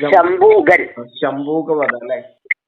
ശംഭൂകൻ. ശംഭൂകവധം അല്ലെ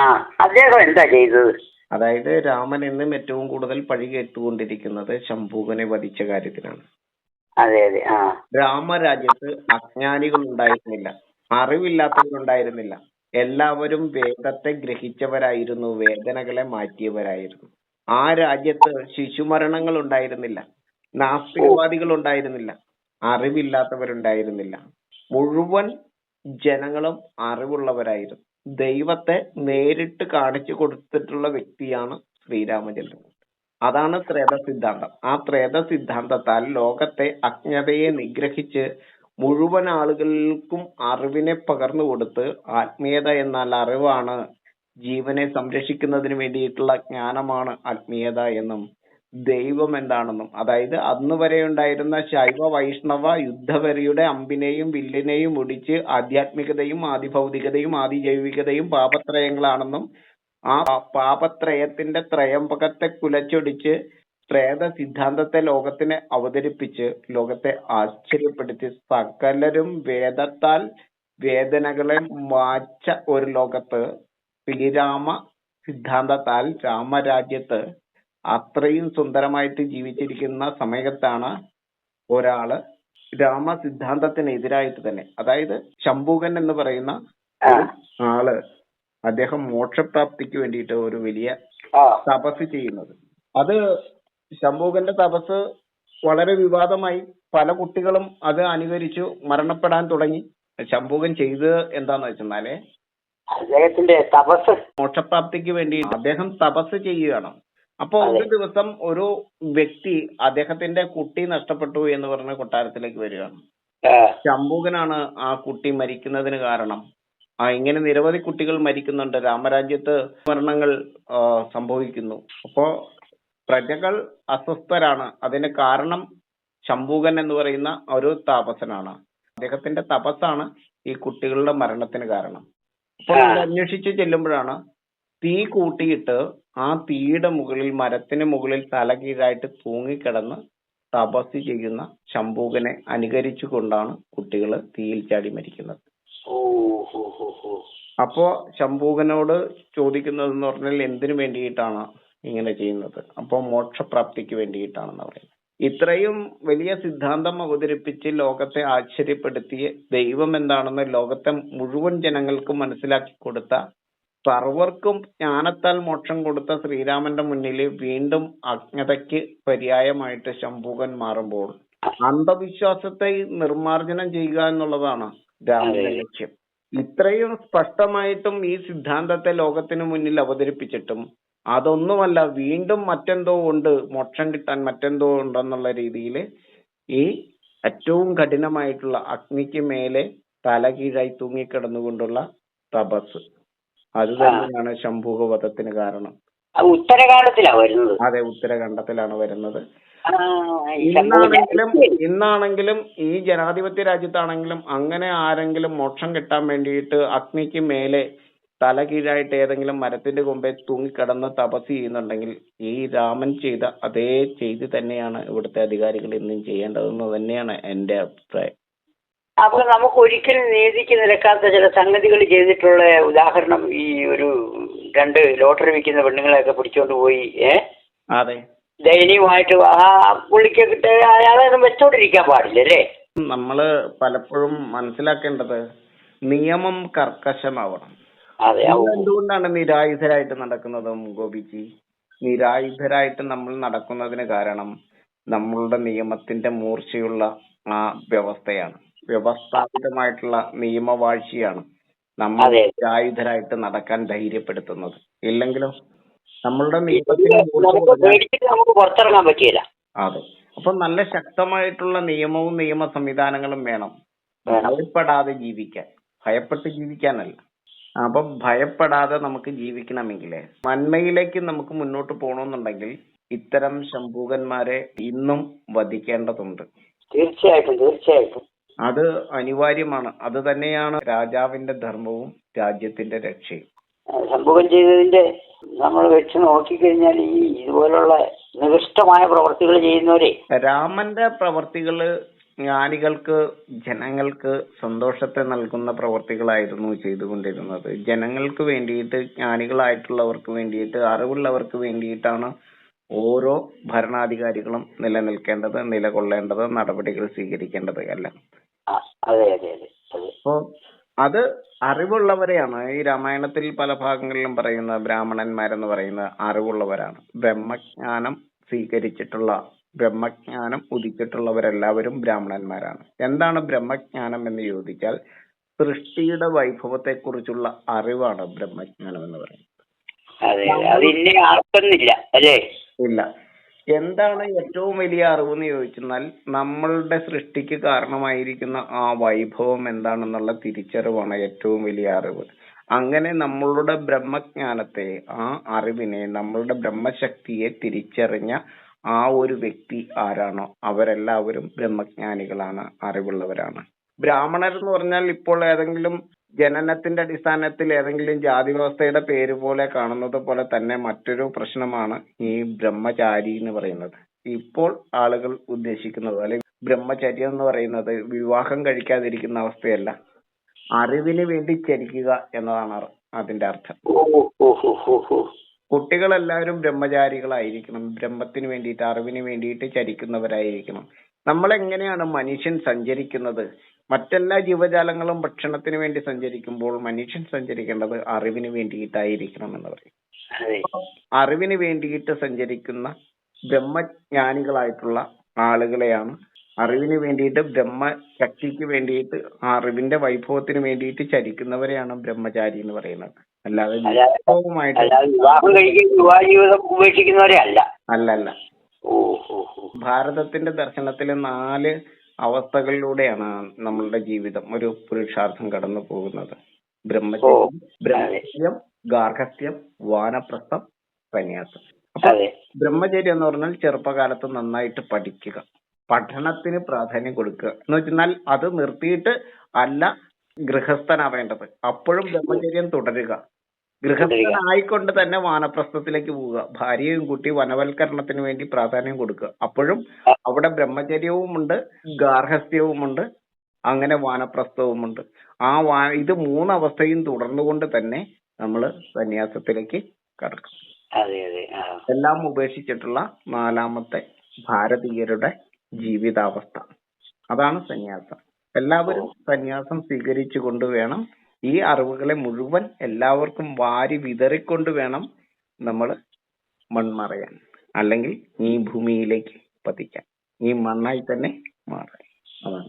ആ അദ്ദേഹം എന്താ ചെയ്തത്? അതായത് രാമൻ എന്നും ഏറ്റവും കൂടുതൽ പഴി കേട്ടുകൊണ്ടിരിക്കുന്നത് ശംഭൂകനെ വധിച്ച കാര്യത്തിലാണ്. അതെ അതെ ആ. രാമരാജ്യത്ത് അജ്ഞാനികൾ ഉണ്ടായിരുന്നില്ല അറിവില്ലാത്തവരുണ്ടായിരുന്നില്ല. എല്ലാവരും വേദത്തെ ഗ്രഹിച്ചവരായിരുന്നു വേദനകളെ മാറ്റിയവരായിരുന്നു. ആ രാജ്യത്ത് ശിശുമരണങ്ങൾ ഉണ്ടായിരുന്നില്ല നാസ്തികവാദികൾ ഉണ്ടായിരുന്നില്ല അറിവില്ലാത്തവരുണ്ടായിരുന്നില്ല. മുഴുവൻ ജനങ്ങളും അറിവുള്ളവരായിരുന്നു. ദൈവത്തെ നേരിട്ട് കാണിച്ചു കൊടുത്തിട്ടുള്ള വ്യക്തിയാണ് ശ്രീരാമചന്ദ്രൻ. അതാണ് ത്രേത സിദ്ധാന്തം ആ ത്രേത സിദ്ധാന്തത്താൽ ലോകത്തെ അജ്ഞതയെ നിഗ്രഹിച്ച് മുഴുവൻ ആളുകൾക്കും അറിവിനെ പകർന്നു കൊടുത്ത് ആത്മീയത എന്നാൽ അറിവാണ് ജീവനെ സംരക്ഷിക്കുന്നതിന് വേണ്ടിയിട്ടുള്ള ജ്ഞാനമാണ് ആത്മീയത എന്നും ദൈവം എന്താണെന്നും അതായത് അന്ന് വരെ ഉണ്ടായിരുന്ന ശൈവ വൈഷ്ണവ യുദ്ധവെറിയുടെ അമ്പിനെയും വില്ലിനെയും ഒടിച്ച് ആധ്യാത്മികതയും ആദിഭൗതികതയും ആദിജൈവികതയും പാപത്രയങ്ങളാണെന്നും ആ പാപത്രയത്തിന്റെ ത്രയംബകത്തെ കുലച്ചൊടിച്ച് പ്രേത സിദ്ധാന്തത്തെ ലോകത്തിന് അവതരിപ്പിച്ച് ലോകത്തെ ആശ്ചര്യപ്പെടുത്തി. സകലരും വേദത്താൽ വേദനകളെ മാച്ച ഒരു ലോകത്ത് ശ്രീരാമ സിദ്ധാന്തത്താൽ രാമരാജ്യത്ത് അത്രയും സുന്ദരമായിട്ട് ജീവിച്ചിരിക്കുന്ന സമയത്താണ് ഒരാൾ രാമ സിദ്ധാന്തത്തിനെതിരായിട്ട് തന്നെ അതായത് ശംഭൂകൻ എന്ന് പറയുന്ന ആൾ അദ്ദേഹം മോക്ഷപ്രാപ്തിക്ക് വേണ്ടിയിട്ട് ഒരു വലിയ തപസ് ചെയ്യുന്നത്. അത് ശംഭൂകന്റെ തപസ് വളരെ വിവാദമായി പല കുട്ടികളും അത് അനുകരിച്ചു മരണപ്പെടാൻ തുടങ്ങി. ശംഭൂകൻ ചെയ്തത് എന്താന്ന് വെച്ചെന്നാൽ അദ്ദേഹത്തിന്റെ തപസ്. മോക്ഷപ്രാപ്തിക്ക് വേണ്ടി അദ്ദേഹം തപസ് ചെയ്യുകയാണ്. അപ്പൊ ഒരു ദിവസം ഒരു വ്യക്തി അദ്ദേഹത്തിന്റെ കുട്ടി നഷ്ടപ്പെട്ടു എന്ന് പറഞ്ഞ കൊട്ടാരത്തിലേക്ക് വരികയാണ് ശംഭൂകനാണ് ആ കുട്ടി മരിക്കുന്നതിന് കാരണം. ആ ഇങ്ങനെ നിരവധി കുട്ടികൾ മരിക്കുന്നുണ്ട്. രാമരാജ്യത്ത് മരണങ്ങൾ സംഭവിക്കുന്നു. അപ്പോ പ്രജകൾ അസ്വസ്ഥരാണ്. അതിന് കാരണം ശംഭൂകൻ എന്ന് പറയുന്ന ഒരു താപസനാണ്. അദ്ദേഹത്തിന്റെ തപസ്സാണ് ഈ കുട്ടികളുടെ മരണത്തിന് കാരണം. അപ്പോൾ അന്വേഷിച്ചു ചെല്ലുമ്പോഴാണ് തീ കൂട്ടിയിട്ട് ആ തീയുടെ മുകളിൽ മരത്തിന് മുകളിൽ തല കീഴായിട്ട് തൂങ്ങിക്കിടന്ന് തപസ് ചെയ്യുന്ന ശംഭൂകനെ അനുകരിച്ചുകൊണ്ടാണ് കുട്ടികൾ തീയിൽ ചാടി മരിക്കുന്നത്. അപ്പോ ശംഭൂകനോട് ചോദിക്കുന്നത് എന്ന് പറഞ്ഞാൽ എന്തിനു വേണ്ടിയിട്ടാണ് ഇങ്ങനെ ചെയ്യുന്നത്? അപ്പോ മോക്ഷപ്രാപ്തിക്ക് വേണ്ടിയിട്ടാണെന്ന് പറയുന്നത്. ഇത്രയും വലിയ സിദ്ധാന്തം അവതരിപ്പിച്ച് ലോകത്തെ ആശ്ചര്യപ്പെടുത്തിയ ദൈവം എന്താണെന്ന് ലോകത്തെ മുഴുവൻ ജനങ്ങൾക്കും മനസ്സിലാക്കി കൊടുത്ത സർവർക്കും ജ്ഞാനത്താൽ മോക്ഷം കൊടുത്ത ശ്രീരാമന്റെ മുന്നിൽ വീണ്ടും അജ്ഞതയ്ക്ക് പര്യായമായിട്ട് ശംഭൂകൻ മാറുമ്പോൾ അന്ധവിശ്വാസത്തെ നിർമാർജനം ചെയ്യുക എന്നുള്ളതാണ് രാമന്റെ ലക്ഷ്യം. ഇത്രയും സ്പഷ്ടമായിട്ടും ഈ സിദ്ധാന്തത്തെ ലോകത്തിന് മുന്നിൽ അവതരിപ്പിച്ചിട്ടും അതൊന്നുമല്ല വീണ്ടും മറ്റെന്തോ ഉണ്ട് മോക്ഷം കിട്ടാൻ മറ്റെന്തോ ഉണ്ടെന്നുള്ള രീതിയിൽ ഈ ഏറ്റവും കഠിനമായിട്ടുള്ള അഗ്നിക്ക് മേലെ തലകീഴായി തൂങ്ങി തൂങ്ങിക്കിടന്നുകൊണ്ടുള്ള തപസ്. അത് തന്നെയാണ് ശംഭൂകവധത്തിന് കാരണം. വരുന്നത്. അതെ ഉത്തരഖണ്ഡത്തിലാണ് വരുന്നത്. ഇന്നാണെങ്കിലും ഇന്നാണെങ്കിലും ഈ ജനാധിപത്യ രാജ്യത്താണെങ്കിലും അങ്ങനെ ആരെങ്കിലും മോക്ഷം കിട്ടാൻ വേണ്ടിയിട്ട് അഗ്നിക്ക് മേലെ തല കീഴായിട്ട് ഏതെങ്കിലും മരത്തിന്റെ കൊമ്പേ തൂങ്ങിക്കിടന്ന് തപസ് ചെയ്യുന്നുണ്ടെങ്കിൽ ഈ രാമൻ ചെയ്ത അതേ ചെയ്തി തന്നെയാണ് ഇവിടുത്തെ അധികാരികൾ ഇന്നും ചെയ്യേണ്ടതെന്ന് തന്നെയാണ് എന്റെ അഭിപ്രായം. അപ്പൊ നമുക്ക് ഒരിക്കലും നീതിക്ക് നിരക്കാത്ത ചില സംഗതികൾ ചെയ്തിട്ടുള്ള ഉദാഹരണം ഈ ഒരു രണ്ട് ലോട്ടറി വിൽക്കുന്ന പെണ്ണുങ്ങളെയൊക്കെ പിടിച്ചോണ്ട് പോയി ഏ? അതെ. ദയനീയമായിട്ട് ആ പുള്ളിക്ക് കിട്ടിയ അയാളെ വെച്ചോണ്ടിരിക്കാൻ പാടില്ല അല്ലേ? നമ്മൾ പലപ്പോഴും മനസ്സിലാക്കേണ്ടത് നിയമം കർക്കശമാവണം. അതെ എന്തുകൊണ്ടാണ് നിരായുധരായിട്ട് നടക്കുന്നതും ഗോപിജി? നിരായുധരായിട്ട് നമ്മൾ നടക്കുന്നതിന് കാരണം നമ്മളുടെ നിയമത്തിന്റെ മൂർച്ചയുള്ള ആ വ്യവസ്ഥയാണ്. വ്യവസ്ഥാപിതമായിട്ടുള്ള നിയമവാഴ്ചയാണ് നമ്മൾ ആയുധരായിട്ട് നടക്കാൻ ധൈര്യപ്പെടുത്തുന്നത്. ഇല്ലെങ്കിലോ നമ്മളുടെ നിയമത്തിന് പുറത്തിറങ്ങാൻ പറ്റിയില്ല. അതെ. അപ്പൊ നല്ല ശക്തമായിട്ടുള്ള നിയമവും നിയമ സംവിധാനങ്ങളും വേണം. വേണം. ഭയപ്പെടാതെ ജീവിക്കാൻ. ഭയപ്പെട്ട് ജീവിക്കാനല്ല. അപ്പം ഭയപ്പെടാതെ നമുക്ക് ജീവിക്കണമെങ്കിലേ നന്മയിലേക്ക് നമുക്ക് മുന്നോട്ട് പോകണമെന്നുണ്ടെങ്കിൽ ഇത്തരം ശംഭൂകന്മാരെ ഇന്നും വധിക്കേണ്ടതുണ്ട്. തീർച്ചയായിട്ടും തീർച്ചയായിട്ടും. അത് അനിവാര്യമാണ്. അത് തന്നെയാണ് രാജാവിന്റെ ധർമ്മവും രാജ്യത്തിന്റെ രക്ഷയും. സംഭവം ചെയ്തതിന്റെ നമ്മൾ വെച്ച് നോക്കിക്കഴിഞ്ഞാൽ ഈ ഇതുപോലുള്ള നികൃഷ്ടമായ പ്രവർത്തികൾ ചെയ്യുന്നവരെ രാമന്റെ പ്രവർത്തികൾ ജ്ഞാനികൾക്ക് ജനങ്ങൾക്ക് സന്തോഷത്തെ നൽകുന്ന പ്രവർത്തികളായിരുന്നു ചെയ്തുകൊണ്ടിരുന്നത്. ജനങ്ങൾക്ക് വേണ്ടിയിട്ട് ജ്ഞാനികളായിട്ടുള്ളവർക്ക് വേണ്ടിയിട്ട് അറിവുള്ളവർക്ക് വേണ്ടിയിട്ടാണ് ഓരോ ഭരണാധികാരികളും നിലനിൽക്കേണ്ടത് നിലകൊള്ളേണ്ടത് നടപടികൾ സ്വീകരിക്കേണ്ടത് എല്ലാം. അതെ അതെ അതെ അതെ. അത് അറിവുള്ളവരെയാണ്. ഈ രാമായണത്തിൽ പല ഭാഗങ്ങളിലും പറയുന്ന ബ്രാഹ്മണന്മാരെന്ന് പറയുന്ന അറിവുള്ളവരാണ്. ബ്രഹ്മജ്ഞാനം സ്വീകരിച്ചിട്ടുള്ള ബ്രഹ്മജ്ഞാനം ഉദിച്ചിട്ടുള്ളവരെല്ലാവരും ബ്രാഹ്മണന്മാരാണ്. എന്താണ് ബ്രഹ്മജ്ഞാനം എന്ന് ചോദിച്ചാൽ സൃഷ്ടിയുടെ വൈഭവത്തെ കുറിച്ചുള്ള അറിവാണ് ബ്രഹ്മജ്ഞാനം എന്ന് പറയുന്നത്. ഇല്ല. എന്താണ് ഏറ്റവും വലിയ അറിവ് എന്ന് ചോദിച്ചെന്നാൽ നമ്മളുടെ സൃഷ്ടിക്ക് കാരണമായിരിക്കുന്ന ആ വൈഭവം എന്താണെന്നുള്ള തിരിച്ചറിവാണ് ഏറ്റവും വലിയ അറിവ്. അങ്ങനെ നമ്മളുടെ ബ്രഹ്മജ്ഞാനത്തെ ആ അറിവിനെ നമ്മളുടെ ബ്രഹ്മശക്തിയെ തിരിച്ചറിഞ്ഞ ആ ഒരു വ്യക്തി ആരാണോ? അവരെല്ലാവരും ബ്രഹ്മജ്ഞാനികളാണ് അറിവുള്ളവരാണ്. ബ്രാഹ്മണർ എന്ന് പറഞ്ഞാൽ ഇപ്പോൾ ഏതെങ്കിലും ജനനത്തിന്റെ അടിസ്ഥാനത്തിൽ ഏതെങ്കിലും ജാതി വ്യവസ്ഥയുടെ പേര് പോലെ കാണുന്നത് പോലെ തന്നെ മറ്റൊരു പ്രശ്നമാണ് ഈ ബ്രഹ്മചാരി എന്ന് പറയുന്നത്. ഇപ്പോൾ ആളുകൾ ഉദ്ദേശിക്കുന്നത് അല്ലെങ്കിൽ ബ്രഹ്മചര്യം എന്ന് പറയുന്നത് വിവാഹം കഴിക്കാതിരിക്കുന്ന അവസ്ഥയല്ല. അറിവിന് വേണ്ടി ചരിക്കുക എന്നതാണ് അതിന്റെ അർത്ഥം. കുട്ടികളെല്ലാവരും ബ്രഹ്മചാരികളായിരിക്കണം. ബ്രഹ്മത്തിന് വേണ്ടിയിട്ട് അറിവിന് വേണ്ടിയിട്ട് ചരിക്കുന്നവരായിരിക്കണം. നമ്മൾ എങ്ങനെയാണ് മനുഷ്യൻ സഞ്ചരിക്കുന്നത്? മറ്റെല്ലാ ജീവജാലങ്ങളും ഭക്ഷണത്തിന് വേണ്ടി സഞ്ചരിക്കുമ്പോൾ മനുഷ്യൻ സഞ്ചരിക്കേണ്ടത് അറിവിന് വേണ്ടിയിട്ടായിരിക്കണം എന്ന് പറയും. അറിവിന് വേണ്ടിയിട്ട് സഞ്ചരിക്കുന്ന ബ്രഹ്മജ്ഞാനികളായിട്ടുള്ള ആളുകളെയാണ് അറിവിന് വേണ്ടിയിട്ട് ബ്രഹ്മ ശക്തിക്ക് വേണ്ടിയിട്ട് അറിവിന്റെ വൈഭവത്തിന് വേണ്ടിയിട്ട് ചരിക്കുന്നവരെയാണ് ബ്രഹ്മചാരി എന്ന് പറയുന്നത്. അല്ലാതെ വിഭവമായിട്ട് അല്ല. അല്ല ഭാരതത്തിന്റെ ദർശനത്തിലെ നാല് അവസ്ഥകളിലൂടെയാണ് നമ്മളുടെ ജീവിതം ഒരു പുരുഷാർത്ഥം കടന്നു പോകുന്നത്. ബ്രഹ്മചര്യം ബ്രഹ്മചര്യം ഗാർഹസ്ഥ്യം വാനപ്രസ്ഥം സന്യാസം. അപ്പൊ ബ്രഹ്മചര്യം എന്ന് പറഞ്ഞാൽ ചെറുപ്പകാലത്ത് നന്നായിട്ട് പഠിക്കുക. പഠനത്തിന് പ്രാധാന്യം കൊടുക്കുക. എന്ന് വെച്ചാൽ അത് നിർത്തിയിട്ട് അല്ല ഗൃഹസ്ഥനാവേണ്ടത്. അപ്പോഴും ബ്രഹ്മചര്യം തുടരുക. ഗൃഹസ്ഥനായിക്കൊണ്ട് തന്നെ വാനപ്രസ്ഥത്തിലേക്ക് പോവുക. ഭാര്യയും കുട്ടി വനവൽക്കരണത്തിന് വേണ്ടി പ്രാധാന്യം കൊടുക്കുക. അപ്പോഴും അവിടെ ബ്രഹ്മചര്യവുമുണ്ട് ഗാർഹസ്ഥ്യവുമുണ്ട് അങ്ങനെ വാനപ്രസ്ഥവുമുണ്ട്. ആ വാ ഇത് മൂന്നവസ്ഥയും തുടർന്നുകൊണ്ട് തന്നെ നമ്മൾ സന്യാസത്തിലേക്ക് കടക്കും. എല്ലാം ഉപേക്ഷിച്ചിട്ടുള്ള നാലാമത്തെ ഭാരതീയരുടെ ജീവിതാവസ്ഥ. അതാണ് സന്യാസം. എല്ലാവരും സന്യാസം സ്വീകരിച്ചുകൊണ്ട് വേണം ഈ അറിവുകളെ മുഴുവൻ എല്ലാവർക്കും വാരി വിതറിക്കൊണ്ട് വേണം നമ്മൾ മൺമറയാൻ അല്ലെങ്കിൽ ഈ ഭൂമിയിലേക്ക് പതിക്കാൻ. ഈ മണ്ണായി തന്നെ മാറാൻ. അതാണ്.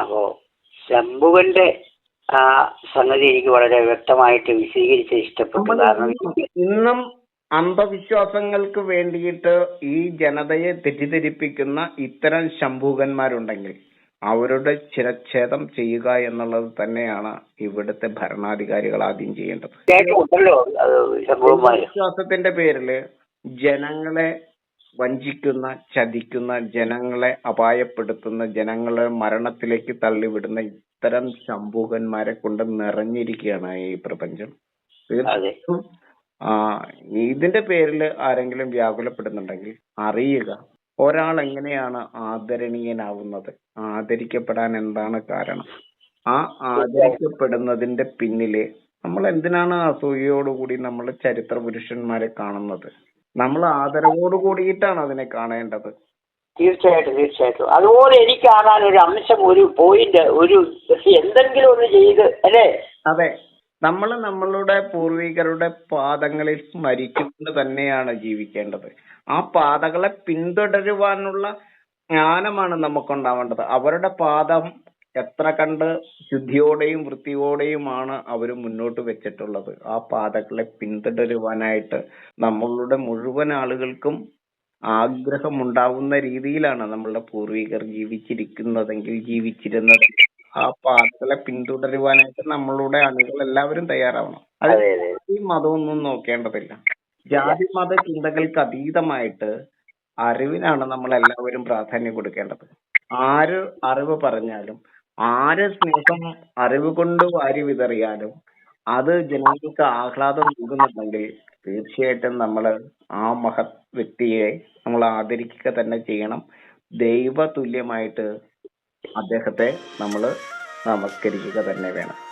അപ്പോ ശംഭുവിന്റെ ആ സംഗതി എനിക്ക് വളരെ വ്യക്തമായിട്ട് വിശദീകരിച്ച് ഇഷ്ടപ്പെട്ടു. കാരണം ഇന്നും അന്ധവിശ്വാസങ്ങൾക്ക് വേണ്ടിയിട്ട് ഈ ജനതയെ തെറ്റിദ്ധരിപ്പിക്കുന്ന ഇത്തരം ശംഭൂകന്മാരുണ്ടെങ്കിൽ അവരുടെ ശിരച്ഛേദം ചെയ്യുക എന്നുള്ളത് തന്നെയാണ് ഇവിടുത്തെ ഭരണാധികാരികൾ ആദ്യം ചെയ്യേണ്ടത്. വിശ്വാസത്തിന്റെ പേരിൽ ജനങ്ങളെ വഞ്ചിക്കുന്ന ചതിക്കുന്ന ജനങ്ങളെ അപായപ്പെടുത്തുന്ന ജനങ്ങളെ മരണത്തിലേക്ക് തള്ളിവിടുന്ന ഇത്തരം ശംഭൂകന്മാരെ കൊണ്ട് നിറഞ്ഞിരിക്കുകയാണ് ഈ പ്രപഞ്ചം. തീർച്ചയായിട്ടും ആ ഇതിന്റെ പേരിൽ ആരെങ്കിലും വ്യാകുലപ്പെടുന്നുണ്ടെങ്കിൽ അറിയുക. ഒരാൾ എങ്ങനെയാണ് ആദരണീയനാവുന്നത്? ആദരിക്കപ്പെടാൻ എന്താണ് കാരണം? ആ ആദരിക്കപ്പെടുന്നതിന്റെ പിന്നിൽ നമ്മൾ എന്തിനാണ് അസൂയയോടുകൂടി നമ്മൾ ചരിത്ര പുരുഷന്മാരെ കാണുന്നത്? നമ്മൾ ആദരവോട് കൂടിയിട്ടാണ് അതിനെ കാണേണ്ടത്. തീർച്ചയായിട്ടും തീർച്ചയായിട്ടും. അതുപോലെ എനിക്ക് കാണാൻ ഒരു അംശം ഒരു പോയിന്റ് ഒരു എന്തെങ്കിലും ഒന്ന് ചെയ്ത് അല്ലേ? അതെ. നമ്മൾ നമ്മളുടെ പൂർവികരുടെ പാദങ്ങളിൽ സ്മരിച്ചുകൊണ്ട് തന്നെയാണ് ജീവിക്കേണ്ടത്. ആ പാതകളെ പിന്തുടരുവാനുള്ള ജ്ഞാനമാണ് നമുക്കുണ്ടാവേണ്ടത്. അവരുടെ പാദം എത്ര കണ്ട് ശുദ്ധിയോടെയും വൃത്തിയോടെയുമാണ് അവർ മുന്നോട്ട് വെച്ചിട്ടുള്ളത്. ആ പാതകളെ പിന്തുടരുവാനായിട്ട് നമ്മളുടെ മുഴുവൻ ആളുകൾക്കും ആഗ്രഹമുണ്ടാവുന്ന രീതിയിലാണ് നമ്മളുടെ പൂർവികർ ജീവിച്ചിരിക്കുന്നതെങ്കിൽ ജീവിച്ചിരുന്നത്. ആ പാതകളെ പിന്തുടരുവാനായിട്ട് നമ്മളുടെ അണികൾ എല്ലാവരും തയ്യാറാവണം. അതെ ഈ മതമൊന്നും നോക്കേണ്ടതില്ല. ജാതി മത ചിന്തകൾക്ക് അതീതമായിട്ട് അറിവിനാണ് നമ്മൾ എല്ലാവരും പ്രാധാന്യം കൊടുക്കേണ്ടത്. ആര് അറിവ് പറഞ്ഞാലും ആര് സ്നേഹം അറിവ് കൊണ്ട് വാരി വിതറിയാലും അത് ജനങ്ങൾക്ക് ആഹ്ലാദം നൽകുന്നുണ്ടെങ്കിൽ തീർച്ചയായിട്ടും നമ്മൾ ആ മഹത് വ്യക്തിയെ നമ്മൾ ആദരിക്കുക തന്നെ ചെയ്യണം. ദൈവ തുല്യമായിട്ട് അദ്ദേഹത്തെ നമ്മൾ നമസ്കരിക്കുക തന്നെ വേണം.